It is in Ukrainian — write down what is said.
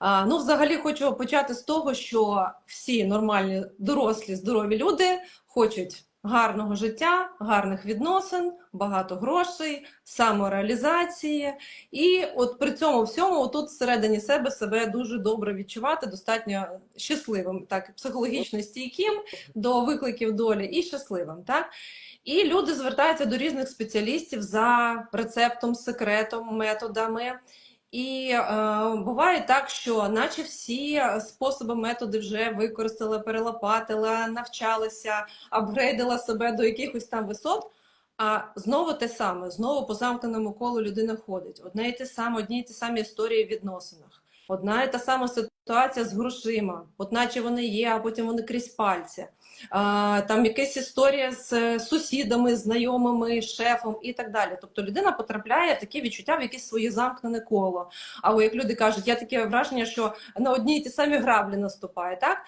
Ну, взагалі, хочу почати з того, що всі нормальні, дорослі, здорові люди хочуть гарного життя, гарних відносин, багато грошей, самореалізації. І от при цьому всьому, тут всередині себе себе дуже добре відчувати, достатньо щасливим, так, психологічно стійким до викликів долі і щасливим. Так? І люди звертаються до різних спеціалістів за рецептом, секретом, методами. І е, буває так, що наче всі способи, методи вже використала, перелопатила, навчалася, апгрейдила себе до якихось там висот. А знову те саме, знову по замкненому колу людина ходить. Одне і те саме, одні і ті самі історії в відносинах. Одна і та сама ситуація з грошима, от наче вони є, а потім вони крізь пальці. Там якась історія з сусідами, знайомими, шефом і так далі. Тобто людина потрапляє в такі відчуття в якесь своє замкнене коло. Або як люди кажуть, я таке враження, що на одні й ті самі граблі наступає. Так